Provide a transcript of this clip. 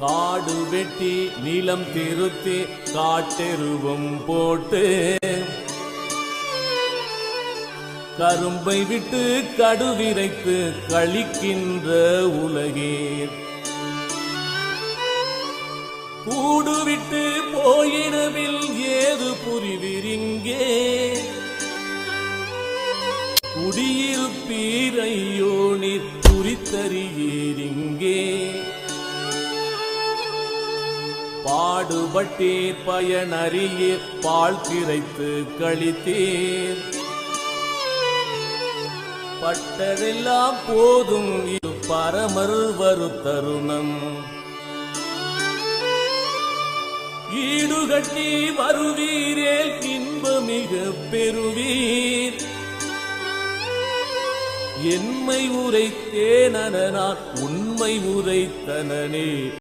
காடு வெட்டி நிலம் திருத்தி காட்டெருவும் போட்டு கரும்பை விட்டு கடுவிரைத்து கழிக்கின்ற உலகே கூடு விட்டு போயினவில் ஏது புரிவிரிங்கே? குடியிருப்பீரையோ நீர் குறித்தறியீரிங்கே பாடுபட்டீர் பயனறியீர் பால் கிரைத்து கழித்தீர். பட்டதெல்லாம் போதும் இது பரமர் வரு தருணம். ஈடுகட்டி வருவீரே இன்பமிக பெறுவீர். என்மை உரைத்தேனனா உண்மை உரைத்தனனே.